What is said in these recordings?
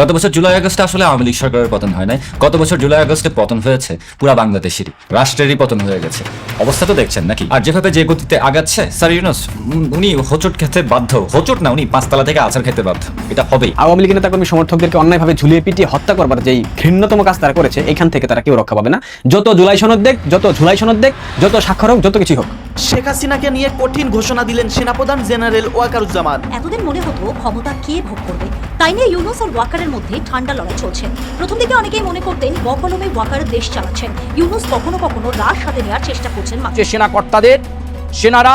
গত বছর জুলাই আগস্টে আসলে আওয়ামী লীগ সরকারের পতন হয় নাই। গত বছর জুলাই আগস্টে পতন হয়েছে পুরা বাংলাদেশেরই রাষ্ট্রেরই পতন হয়ে গেছে। অবস্থা তো দেখছেন নাকি? আর যেভাবে যে গতিতে আগাচ্ছে স্যার ইউনুস উনি হোচট খেতে বাধ্য। হোচট না উনি পাঁচতলা থেকে আচার খেতে বাধ্য। এটা হবেই। আওয়ামী লীগের নেতাকর্মী সমর্থকদেরকে অন্যায়ভাবে ঝুলিয়ে পিটিয়ে হত্যা করবার যেই ঘৃণ্যতম কাজ তারা করেছে এখান থেকে তারা কেউ রক্ষা পাবে না। যত জুলাই সনদ দেখ যত জুলাই সনদ দেখ যত স্বাক্ষর হোক যত কিছু হোক। শেখ হাসিনাকে নিয়ে কঠিন ঘোষণা দিলেন সেনাপ্রধান জেনারেল ওয়াকারুজ্জামান। এতদিন মনে হতো ক্ষমতা কে ভোগ করবে? তাই নিয়ে ইউনুস আর ওয়াকারের মধ্যে ঠান্ডা লড়াই চলছে। প্রথম দিকে অনেকেই মনে করতেন বকলমে ওয়াকার দেশ চালাচ্ছেন। ইউনুস কখনো কখনো রাশ হাতে নেওয়ার চেষ্টা করছেন সেনা কর্তাদের সেনারা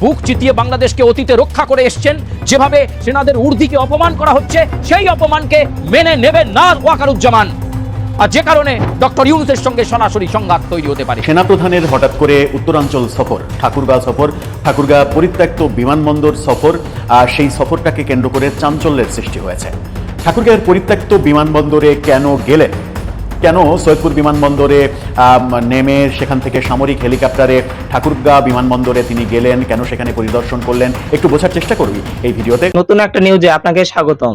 বুক চিতিয়ে বাংলাদেশকে অতীতে রক্ষা করে এসছেন, যেভাবে সেনাদের উর্দিকে অপমান করা হচ্ছে, সেই অপমানকে মেনে নেবেন না ওয়াকারুজ্জামান। আর যে কারণে ডক্টর ইউনুসের সঙ্গে সরাসরি সংঘাত তৈরি হতে পারে। সেনাপ্রধানের হঠাৎ করে উত্তরাঞ্চল সফর ঠাকুরগাঁও সফর ঠাকুরগাঁ পরিত্যক্ত বিমানবন্দর সফর আর সেই সফরটাকে কেন্দ্র করে চাঞ্চল্যের সৃষ্টি হয়েছে। ঠাকুরগাঁয়ের পরিত্যক্ত বিমানবন্দরে কেন গেলেন? কেন সৈয়দপুর বিমানবন্দরে নেমে সেখান থেকে সামরিক হেলিকপ্টারে ঠাকুরগাঁ বিমানবন্দরে তিনি গেলেন? কেন সেখানে পরিদর্শন করলেন? একটু বোঝার চেষ্টা করবি এই ভিডিওতে। নতুন একটা নিউজে আপনাকে স্বাগতম।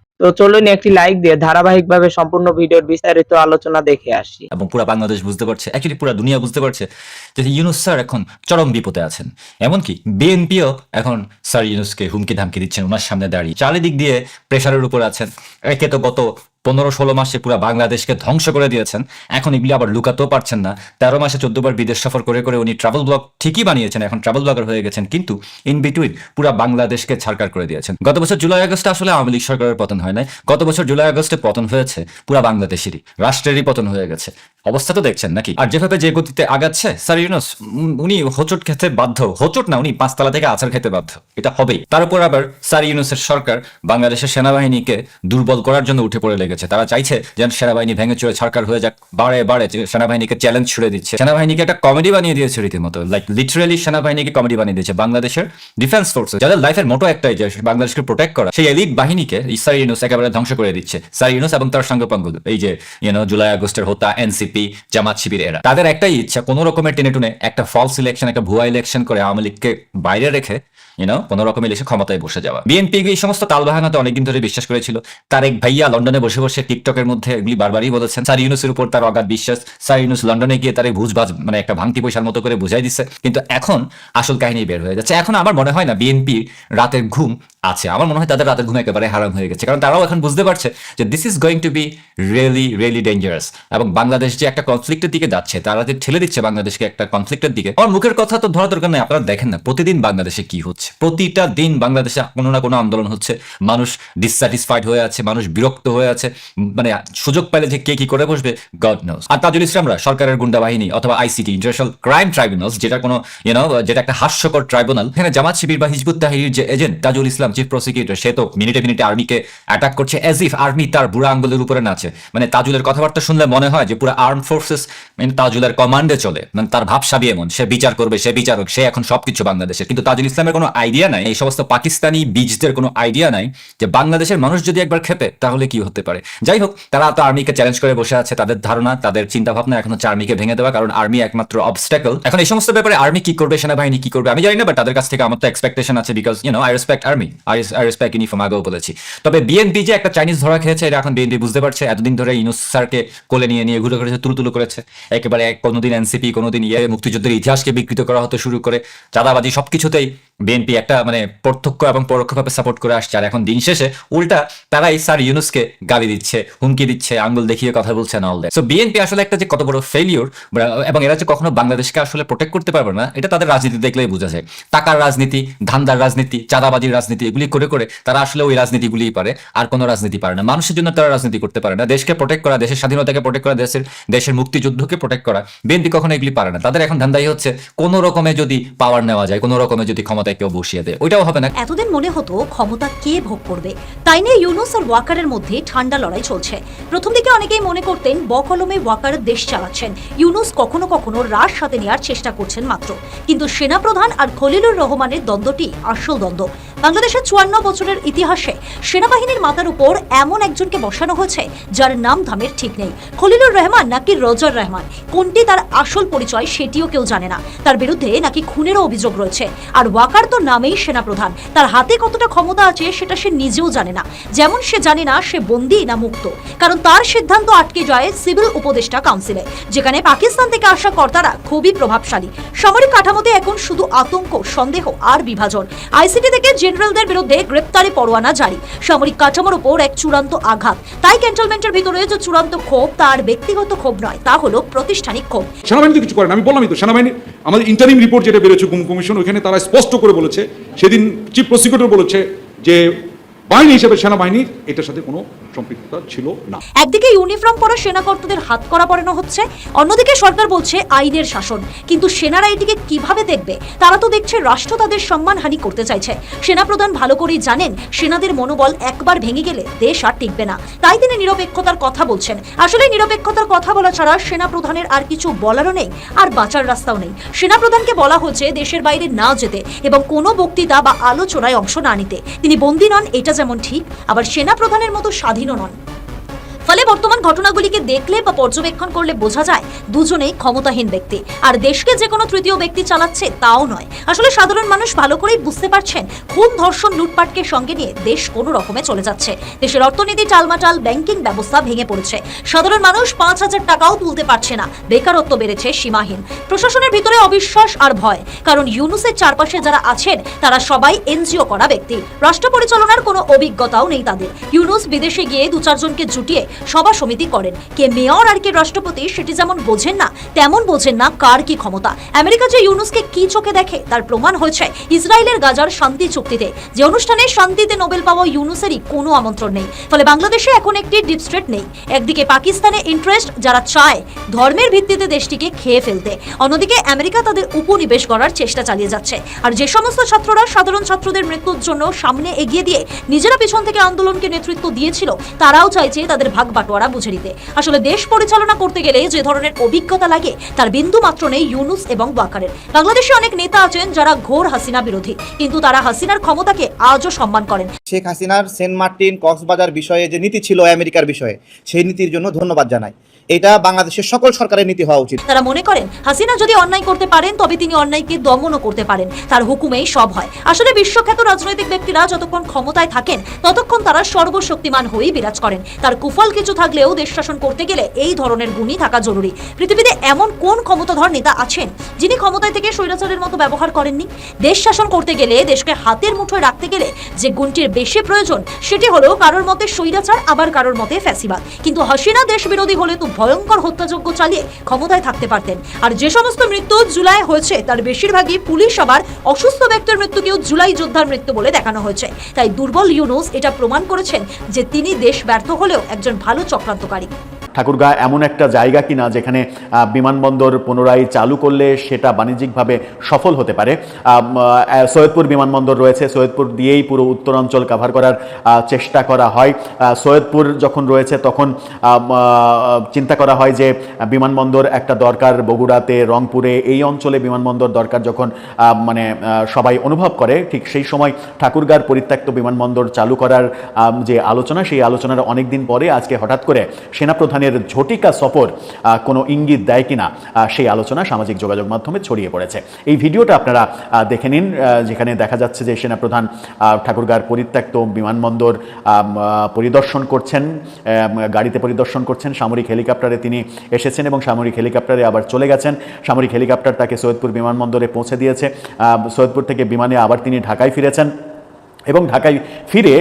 তো চলুন একটি লাইক দিয়ে ধারাবাহিকভাবে সম্পূর্ণ ভিডিওর বিস্তারিত আলোচনা দেখে আসি। এবং পুরো বাংলাদেশ বুঝতে পারছে অ্যাকচুয়ালি পুরো দুনিয়া বুঝতে পারছে যে ইউনুস স্যার এখন চরম বিপদে আছেন। এমনকি বিএনপিও এখন স্যার ইউনুসকে হুমকি ধামকি দিচ্ছেন, ওনার সামনে দাঁড়িয়ে। চারিদিক দিয়ে প্রেশারের উপর আছেন। একে তো গত পনেরো ষোলো মাসে পুরো বাংলাদেশকে ধ্বংস করে দিয়েছেন। এখন এগুলি আবার লুকাতেও পারছেন না। তেরো মাসে চোদ্দ বার বিদেশ সফর করে করে উনি ট্রাভেল ব্লগ ঠিকই বানিয়েছেন, এখন ট্রাভেল ব্লগার হয়ে গেছেন, কিন্তু ইন বিটুইন পুরা বাংলাদেশকে ছাড়কার করে দিয়েছেন। গত বছর জুলাই আগস্টে আসলে আওয়ামী লীগ সরকারের পতন হয় নাই। গত বছর জুলাই আগস্টে পতন হয়েছে, পুরা বাংলাদেশেরই, রাষ্ট্রেরই পতন হয়ে গেছে। অবস্থা তো দেখছেন নাকি? আর যেভাবে যে গতিতে আগাচ্ছে, স্যার ইউনুস উনি হোচট খেতে বাধ্য। হোচট না, উনি পাঁচতলা থেকে আছাড় খেতে বাধ্য। এটা হবেই। তার উপর আবার স্যার ইউনুসের সরকার বাংলাদেশের সেনাবাহিনীকে দুর্বল করার জন্য উঠে পড়ে লেগেছে তারা চাইছে যেন সেনাবাহিনী ভেঙে চুরে সরকার হয়ে যাক বাড়ে যে সেনাবাহিনীকে চ্যালেঞ্জ ছুড়ে দিচ্ছে। সেনাবাহিনীকে একটা কমেডি বানিয়ে দিয়েছে রীতিমতো লাইক লিটারেলি সেনাবাহিনীকে কমেডি বানিয়ে দিয়েছে বাংলাদেশের ডিফেন্স ফোর্স যাদের লাইফের মোটো একটাই যে বাংলাদেশকে প্রোটেক্ট করা, সেই এলিট বাহিনীকে এই স্যার ইউনুস একেবারে ধ্বংস করে দিচ্ছে। স্যার ইউনুস এবং তার সঙ্গে পঙ্গু এই যে ইউনো জুলাই আগস্টের হোতা এনসিপি জামাত শিবির এরা। তাদের একটাই ইচ্ছা, কোনো রকমের টেনে টুনে একটা ফলস ইলেকশন একটা ভুয়া ইলেকশন করে আওয়ামী লীগকে বাইরে রেখে ইউনো কোনো রকমের এসে ক্ষমতায় বসে যাওয়া। বিএনপি এই সমস্ত তালবাহানাতে অনেকদিন ধরে বিশ্বাস করেছিল। তার এক ভাইয়া লন্ডনে বসে বসে টিকটকের মধ্যে এগুলি বারবারই বলেছেন। স্যার ইউনুসের উপর তার অগাধ বিশ্বাস। স্যার ইউনুস লন্ডনে গিয়ে তার এই ভুজবাজ মানে একটা ভাঙতি পয়সার মতো করে বুঝাই দিচ্ছে কিন্তু এখন আসল কাহিনী বের হয়ে যাচ্ছে। এখন আমার মনে হয় না, বিএনপি রাতের ঘুম আছে। আমার মনে হয় তাদের রাতের ঘুম একেবারে হারাম হয়ে গেছে। কারণ তারাও এখন বুঝতে পারছে যে this is going to be really really dangerous এবং বাংলাদেশ যে একটা কনফ্লিক্টের দিকে যাচ্ছে, তারা যে ঠেলে দিচ্ছে বাংলাদেশকে একটা কনফ্লিক্টের দিকে, আমার মুখের কথা তো ধরা দরকার নেই, আপনারা দেখেন না, প্রতিদিন বাংলাদেশে কি হচ্ছে? প্রতিটা দিন বাংলাদেশে কোনো না কোনো আন্দোলন হচ্ছে। মানুষ ডিসস্যাটিসফাইড হয়ে আছে, মানুষ বিরক্ত হয়ে আছে মানে সুযোগ পাইলে যে কে কি করে বসবে? গড নোস আর তাজুল ইসলামরা সরকারের গুন্ডা বাহিনী অথবা আইসিটি ইন্টারন্যাশনাল ক্রাইম ট্রাইব্যুনালস যেটা কোনো ইউনো যেটা একটা হাস্যকর ট্রাইব্যুনাল এখানে জামাত শিবির বা হিজবুত তাহির যে agent Tajul Islam chief prosecutor সে তো মিনিটে মিনিটে আর্মিকে অ্যাটাক করছে অ্যাজ ইফ আর্মি তার বুড়া আঙ্গুলের উপরে নাচে। মানে তাজুলের কথাবার্তা শুনলে মনে হয় যে পুরো আর্ম ফোর্সেস মানে তাজুলের কমান্ডে চলে। মানে তার ভাবসাবি এমন। সে বিচার করবে, সে বিচারক সে এখন সবকিছু বাংলাদেশের। কিন্তু তাজুল ইসলামের কোনো আইডিয়া নাই, এই সমস্ত পাকিস্তানি বীজদের কোনো আইডিয়া নাই যে বাংলাদেশের মানুষ যদি একবার খেপে, তাহলে কি হতে পারে? যাই হোক, তারা তো আর্মিকে চ্যালেঞ্জ করে বসে আছে, তাদের ধারণা, তাদের চিন্তা ভাবনা এখন হচ্ছে আর্মিকে ভেঙে দেওয়া, কারণ আর্মি একমাত্র অবস্ট্যাকল এখন এই সমস্ত ব্যাপারে আর্মি কি করবে, সেনাবাহিনী কি করবে, আমি জানি না বাট তাদের কাছ থেকে আমার তো এক্সপেকটেশন আছে because you know I respect army I respect uniform আগেও বলেছি। তবে বিএনপি যে একটা চাইনিজ ধরা খেয়েছে, এটা এখন বিএনপি বুঝতে পারছে। এতদিন ধরে ইউনুস স্যারকে কোলে নিয়ে নিয়ে ঘুরে করেছে তুলু তুলু করেছে। একেবারে কোনোদিন এনসিপি কোনোদিন ইয়ে মুক্তিযুদ্ধের ইতিহাসকে বিকৃত করা হতে শুরু করে। চাঁদাবাজি সবকিছুতেই বিএনপি একটা মানে প্রত্যক্ষ এবং পরোক্ষভাবে সাপোর্ট করে আসছে। আর এখন দিন শেষে উল্টা তারাই স্যার ইউনুসকে গালি দিচ্ছে, হুমকি দিচ্ছে, আঙ্গুল দেখিয়ে কথা বলছে না অলদে সো বিএনপি আসলে একটা যে কত বড় ফেলিওর এবং এরা যে কখনো বাংলাদেশকে আসলে প্রোটেক্ট করতে পারবে না, এটা তাদের রাজনীতি দেখলেই বোঝা যায়। টাকার রাজনীতি, ধান্দার রাজনীতি, চাঁদাবাজির রাজনীতি এগুলি করে করে তারা আসলে ওই রাজনীতিগুলিই পারে, আর কোনো রাজনীতি পারে না। মানুষের জন্য তারা রাজনীতি করতে পারে না। দেশকে প্রোটেক্ট করা, দেশের স্বাধীনতাকে প্রোটেক্ট করা, দেশের দেশের মুক্তিযুদ্ধকে প্রোটেক্ট করা, বিএনপি কখনো এগুলি পারে না। তাদের এখন ধান্দাই হচ্ছে কোনো রকমে যদি পাওয়ার নেওয়া যায়, কোনো রকমে যদি ক্ষমতায় কেউ বসিয়ে দেয়। ওইটাও হবে না। এতদিন মনে হতো ক্ষমতা কে ভোগ করবে? তাই নিয়ে ইউনুস আর ওয়াকারের মধ্যে ঠান্ডা লড়াই চলছে। প্রথম দিকে অনেকেই মনে করতেন বকলমে ওয়াকার দেশ চালাচ্ছেন। ইউনুস কখনো কখনো রাশ সাথে নেওয়ার চেষ্টা করছেন মাত্র। কিন্তু সেনাপ্রধান আর খলিলুর রহমানের দ্বন্দ্বটি আসল দ্বন্দ্ব। বাংলাদেশের চুয়ান্ন বছরের ইতিহাসে সেনাবাহিনীর মাথার উপর এমন একজনকে বসানো হয়েছে যার নাম ধামের ঠিক নেই। খলিলুর রহমান নাকি রজার রহমান? কোনটি তার আসল পরিচয় সেটিও কেউ জানে না। তার বিরুদ্ধে নাকি খুনেরও অভিযোগ রয়েছে। আর ওয়াকার তো নামেই সেনাপ্রধান। তার হাতে কতটা ক্ষমতা আছে সেটা সে নিজেও জানে না। যেমন সে জানে না সে বন্দি না মুক্ত। কারণ তার সিদ্ধান্ত আটকে যায় সিভিল উপদেষ্টা কাউন্সিলে, যেখানে পাকিস্তান থেকে আসা কর্তারা খুবই প্রভাবশালী। সামরিক কাঠামোতে এখন শুধু আতঙ্ক, সন্দেহ আর বিভাজন। আইসিটি থেকে জেনারেলদের বিরুদ্ধে গ্রেপ্তারি পরোয়ানা জারি। সামরিক কাঠামোর উপর এক চূড়ান্ত আঘাত। তাই ক্যান্টনমেন্টের ভিতরে যে চূড়ান্ত ক্ষোভ, তার ব্যক্তিগত ক্ষোভ নয়, তা হলো প্রাতিষ্ঠানিক ক্ষোভ। সেনাবাহিনী তো কিছু করেন আমি বললামই তো, সেনাবাহিনী, আমাদের ইন্টারিম রিপোর্ট যেটা বেরোচ্ছে গুম কমিশন ওখানে তারা স্পষ্ট করে বলেছে, সেদিন চিফ প্রসিকিউটর বলেছে যে বাহিনী হিসেবে সেনাবাহিনীর এটার সাথে কোনো সম্পৃক্ততা ছিল না। একদিকে ইউনিফর্ম পরা সেনাকর্তাদের হাত করা পড়ানো হচ্ছে, অন্যদিকে সরকার বলছে আইনের শাসন। কিন্তু সেনারা এটিকে কীভাবে দেখবে? তারা তো দেখছে রাষ্ট্র তাদের সম্মানহানি করতে চাইছে। সেনাপ্রধান ভালো করেই জানেন, সেনাদের মনোবল একবার ভেঙে গেলে দেশ আর টিকবে না। তাই তিনি নিরপেক্ষতার কথা বলছেন। আসলে নিরপেক্ষতার কথা বলা ছাড়া সেনাপ্রধানের আর কিছু বলারও নেই, আর বাঁচার রাস্তাও নেই। সেনাপ্রধানকে বলা হচ্ছে দেশের বাইরে না যেতে এবং কোনো বক্তৃতা বা আলোচনায় অংশ না নিতে। তিনি বন্দী নন, এটা যেমন ঠিক। আবার সেনাপ্রধানের মতো স্বাধীনও নন ফলে বর্তমান ঘটনাগুলিকে দেখলে বা পর্যবেক্ষণ করলে বোঝা যায় দুজনেই ক্ষমতাহীন ব্যক্তি। আর দেশকে যে কোনো তৃতীয় ব্যক্তি চালাচ্ছে তাও নয়। আসলে সাধারণ মানুষ ভালো করেই বুঝতে পারছেন খুন ধর্ষণ লুটপাটকে সঙ্গে নিয়ে দেশ কোনো রকমে চলে যাচ্ছে। দেশের অর্থনীতি টালমাটাল, ব্যাংকিং ব্যবস্থা ভেঙে পড়েছে। সাধারণ মানুষ পাঁচ হাজার টাকাও তুলতে পারছে না। বেকারত্ব বেড়েছে, সীমাহীন। প্রশাসনের ভিতরে অবিশ্বাস আর ভয়। কারণ ইউনুসের চারপাশে যারা আছেন, তারা সবাই এনজিও করা ব্যক্তি। রাষ্ট্র পরিচালনার কোনো অভিজ্ঞতাও নেই তাদের। ইউনুস বিদেশে গিয়ে দু চারজনকে জুটিয়ে সভা সমিতি করেন। কে মেয়র আর কে রাষ্ট্রপতি সেটি যেমন বোঝেন না, তেমন বোঝেন না কার কি ক্ষমতা। আমেরিকা যে ইউনুসকে কি চোখে দেখে, তার প্রমাণ হয়েছে ইসরায়েলের গাজার শান্তি চুক্তিতে। যে অনুষ্ঠানে শান্তিতে নোবেল পাওয়া ইউনুসেরই কোনো আমন্ত্রণ নেই। ফলে বাংলাদেশে এখন একটি ডিপ স্টেট নেই। একদিকে পাকিস্তানে ইন্টারেস্ট যারা চায়, ধর্মের ভিত্তিতে দেশটিকে খেয়ে ফেলতে। অন্যদিকে আমেরিকা তাদের উপনিবেশ করার চেষ্টা চালিয়ে যাচ্ছে। আর যে সমস্ত ছাত্ররা সাধারণ ছাত্রদের মৃত্যুর জন্য সামনে এগিয়ে দিয়ে নিজেরা পিছন থেকে আন্দোলনকে নেতৃত্ব দিয়েছিল, তারাও চাইছে তাদের ভাগ বাটোয়ারা বুঝে নিতে। আসলে দেশ পরিচালনা করতে গেলে যে ধরনের অভিজ্ঞতা লাগে, তার বিন্দু মাত্র নেই ইউনুস এবং ওয়াকারের। বাংলাদেশে অনেক নেতা আছেন যারা ঘোর হাসিনা বিরোধী, কিন্তু তারা হাসিনার ক্ষমতাকে আজও সম্মান করেন। শেখ হাসিনার সেন্ট মার্টিন কক্সবাজার বিষয়ে যে নীতি ছিল আমেরিকার বিষয়ে, সেই নীতির জন্য ধন্যবাদ জানাই। এটা বাংলাদেশের সকল সরকারের নীতি হওয়া উচিত। তারা মনে করেন, হাসিনা যদি অন্যায় করতে পারেন, তবে তিনি অন্যায়কে দমনও করতে পারেন। তার হুকুমেই সব হয়। আসলে বিশ্বখ্যাত রাজনৈতিক ব্যক্তিরা যতক্ষণ ক্ষমতায় থাকেন, ততক্ষণ তারা সর্বশক্তিমান হয়েই বিরাজ করেন। তার কুফল কিছু থাকলেও দেশ শাসন করতে গেলে এই ধরনের গুণই থাকা জরুরি। পৃথিবীতে এমন কোন ক্ষমতাধর নেতা আছেন, যিনি ক্ষমতায় থেকে স্বৈরাচারের মতো ব্যবহার করেননি? দেশ শাসন করতে গেলে দেশকে হাতের মুঠোয় রাখতে গেলে যে গুণটির বেশি প্রয়োজন, সেটি হলো কারোর মতে স্বৈরাচার, আবার কারোর মতে ফ্যাসিবাদ। কিন্তু হাসিনা দেশ বিরোধী হলে তো ভয়ঙ্কর হত্যাযজ্ঞ চালিয়ে ক্ষমতায় থাকতে পারতেন। আর যে সমস্ত মৃত্যু জুলাই হয়েছে, তার বেশিরভাগই পুলিশ আবার অসুস্থ ব্যক্তির মৃত্যুকেও জুলাই যোদ্ধার মৃত্যু বলে দেখানো হয়েছে। তাই দুর্বল ইউনুস এটা প্রমাণ করেছেন যে তিনি দেশ ব্যর্থ হলেও একজন ভালো চক্রান্তকারী। ঠাকুরগাঁ এমন একটা জায়গা কিনা যেখানে বিমানবন্দর পুনরায় চালু করলে সেটা বাণিজ্যিকভাবে সফল হতে পারে। সৈয়দপুর বিমানবন্দর রয়েছে, সৈয়দপুর দিয়েই পুরো উত্তরাঞ্চল কাভার করার চেষ্টা করা হয়। সৈয়দপুর যখন রয়েছে তখন চিন্তা করা হয় যে বিমানবন্দর একটা দরকার বগুড়াতে, রংপুরে, এই অঞ্চলে বিমানবন্দর দরকার যখন মানে সবাই অনুভব করে, ঠিক সেই সময় ঠাকুরগাঁর পরিত্যক্ত বিমানবন্দর চালু করার যে আলোচনা, সেই আলোচনার অনেক দিন পরে আজকে হঠাৎ করে সেনাপ্রধানের ঝটিকা সফর কোনো ইঙ্গিত দেয় কিনা সেই আলোচনা সামাজিক যোগাযোগ মাধ্যমে ছড়িয়ে পড়েছে। এই ভিডিওটা আপনারা দেখে নিন যেখানে দেখা যাচ্ছে যে সেনাপ্রধান ঠাকুরগাঁর পরিত্যক্ত বিমানবন্দর পরিদর্শন করছেন গাড়িতে পরিদর্শন করছেন, সামরিক হেলিকপ্টারে তিনি এসেছেন এবং সামরিক হেলিকপ্টারে আবার চলে গেছেন। সামরিক হেলিকপ্টার তাকে সৈয়দপুর বিমানবন্দরে পৌঁছে দিয়েছে। সৈয়দপুর থেকে বিমানে আবার তিনি ঢাকায় ফিরেছেন। এবং ঢাকায় ফিরে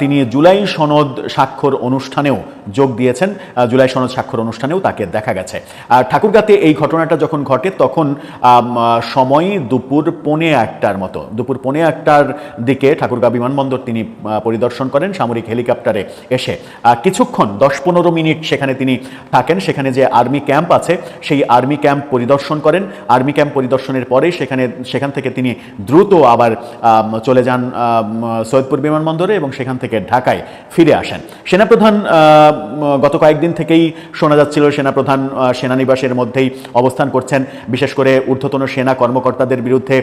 তিনি জুলাই সনদ স্বাক্ষর অনুষ্ঠানেও যোগ দিয়েছেন। জুলাই সনদ স্বাক্ষর অনুষ্ঠানেও তাকে দেখা গেছে। আর ঠাকুরগাতে এই ঘটনাটা যখন ঘটে, তখন সময় দুপুর পৌনে একটার মতো। দুপুর পৌনে একটার দিকে ঠাকুরগা বিমানবন্দর তিনি পরিদর্শন করেন সামরিক হেলিকপ্টারে এসে। কিছুক্ষণ, দশ পনেরো মিনিট সেখানে তিনি থাকেন। সেখানে যে আর্মি ক্যাম্প আছে, সেই আর্মি ক্যাম্প পরিদর্শন করেন। আর্মি ক্যাম্প পরিদর্শনের পরে সেখানে, সেখান থেকে তিনি দ্রুত আবার চলে যান সৈয়দপুর বিমানবন্দরে এবং সেখান থেকে ঢাকায় ফিরে আসেন। সেনাপ্রধান গত কয়েকদিন থেকেই শোনা যাচ্ছিল সেনাপ্রধান সেনানিবাসের মধ্যেই অবস্থান করছেন। বিশেষ করে ঊর্ধ্বতন সেনা কর্মকর্তাদের বিরুদ্ধে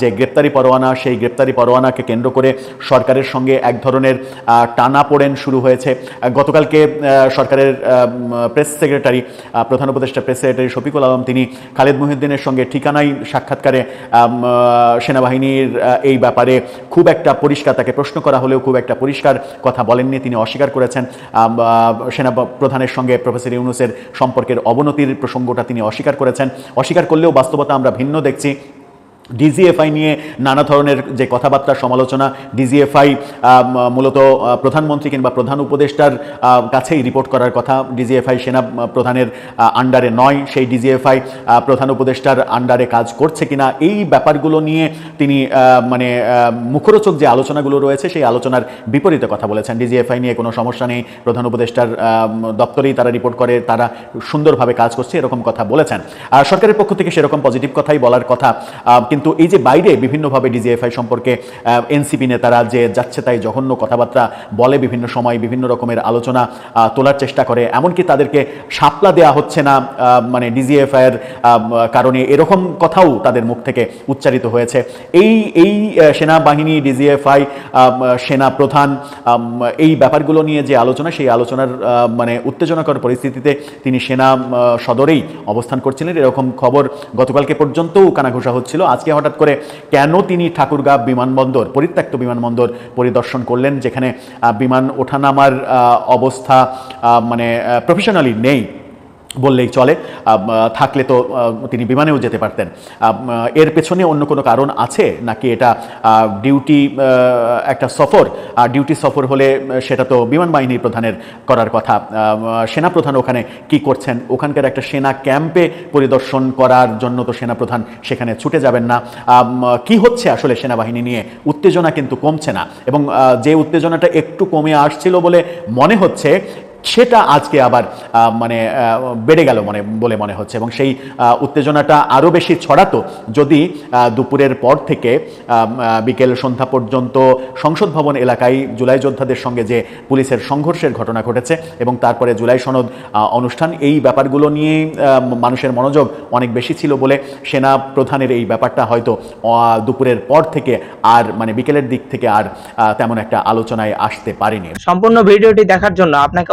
যে গ্রেপ্তারি পরোয়ানা সেই গ্রেপ্তারি পরোয়ানাকে কেন্দ্র করে সরকারের সঙ্গে এক ধরনের আহ, টানাপোড়েন শুরু হয়েছে। গতকালকে সরকারের প্রেস সেক্রেটারি প্রধান উপদেষ্টা প্রেস সেক্রেটারি শফিকুল আলম তিনি খালেদ মহিউদ্দিনের সঙ্গে ঠিকানায় সাক্ষাৎকারে সেনাবাহিনীর এই ব্যাপারে খুব একটা পরিষ্কার তাকে প্রশ্ন করা হলেও খুব একটা পরিষ্কার কথা বলেননি। তিনি অস্বীকার করেছেন। সেনা প্রধানের সঙ্গে প্রফেসর ইউনুসের সম্পর্কের অবনতির প্রসঙ্গটা তিনি অস্বীকার করেছেন। অস্বীকার করলেও বাস্তবতা আমরা ভিন্ন দেখছি। ডিজিএফআই নিয়ে নানা ধরনের যে কথাবার্তা সমালোচনা ডিজিএফআই মূলত প্রধানমন্ত্রী কিংবা প্রধান উপদেষ্টার কাছেই রিপোর্ট করার কথা। ডিজিএফআই সেনা প্রধানের আন্ডারে নয়। সেই ডিজিএফআই প্রধান উপদেষ্টার আন্ডারে কাজ করছে কিনা, এই ব্যাপারগুলো নিয়ে তিনি মানে মুখরোচক যে আলোচনাগুলো রয়েছে, সেই আলোচনার বিপরীতে কথা বলেছেন। ডিজিএফআই নিয়ে কোনো সমস্যা নেই। প্রধান উপদেষ্টার দপ্তরেই তারা রিপোর্ট করে, তারা সুন্দরভাবে কাজ করছে, এরকম কথা বলেছেন। আর সরকারের পক্ষ থেকে সেরকম পজিটিভ কথাই বলার কথা। কিন্তু এই যে বাইরে বিভিন্নভাবে ডিজিএফআই সম্পর্কে এনসিপি নেতারা যে যাচ্ছে তাই জঘন্য কথাবার্তা বলে বিভিন্ন সময় বিভিন্ন রকমের আলোচনা তোলার চেষ্টা করে, এমনকি তাদেরকে শাপলা দেওয়া হচ্ছে না মানে ডিজিএফআই এর কারণে এরকম কথাও তাদের মুখ থেকে উচ্চারিত হয়েছে। এই এই সেনাবাহিনী, ডিজিএফআই সেনা প্রধান এই ব্যাপারগুলো নিয়ে যে আলোচনা, সেই আলোচনার মানে উত্তেজনাকর পরিস্থিতিতে তিনি সেনা সদরেই অবস্থান করছিলেন। এরকম খবর গতকালকে পর্যন্তও কানাঘোষা হচ্ছিল। আজকে হঠাৎ করে কেন তিনি ঠাকুরগাঁ বিমানবন্দর, পরিত্যক্ত বিমানবন্দর পরিদর্শন করলেন, যেখানে বিমান ওঠানামার অবস্থা মানে প্রফেশনালি নেই। বললেই চলে থাকলে তো তিনি বিমানেও যেতে পারতেন। এর পেছনে অন্য কোনো কারণ আছে? নাকি এটা ডিউটি একটা সফর? আর ডিউটি সফর হলে সেটা তো বিমান বাহিনী প্রধানের করার কথা। সেনাপ্রধান ওখানে কি করছেন? ওখানকার একটা সেনা ক্যাম্পে পরিদর্শন করার জন্য তো সেনাপ্রধান সেখানে ছুটে যাবেন না। কি হচ্ছে আসলে সেনাবাহিনী নিয়ে? উত্তেজনা কিন্তু কমছে না। এবং যে উত্তেজনাটা একটু কমে আসছিল বলে মনে হচ্ছে সেটা আজকে আবার মানে বেড়ে গেল মনে, বলে মনে হচ্ছে। এবং সেই উত্তেজনাটা আরও বেশি ছড়াতো যদি দুপুরের পর থেকে বিকেল সন্ধ্যা পর্যন্ত সংসদ ভবন এলাকায় জুলাই যোদ্ধাদের সঙ্গে যে পুলিশের সংঘর্ষের ঘটনা ঘটেছে এবং তারপরে জুলাই সনদ অনুষ্ঠান, এই ব্যাপারগুলো নিয়ে মানুষের মনোযোগ অনেক বেশি ছিল বলে সেনা প্রধানের এই ব্যাপারটা হয়তো দুপুরের পর থেকে আর মানে বিকেলের দিক থেকে আর তেমন একটা আলোচনায় আসতে পারেনি। সম্পূর্ণ ভিডিওটি দেখার জন্য আপনাকে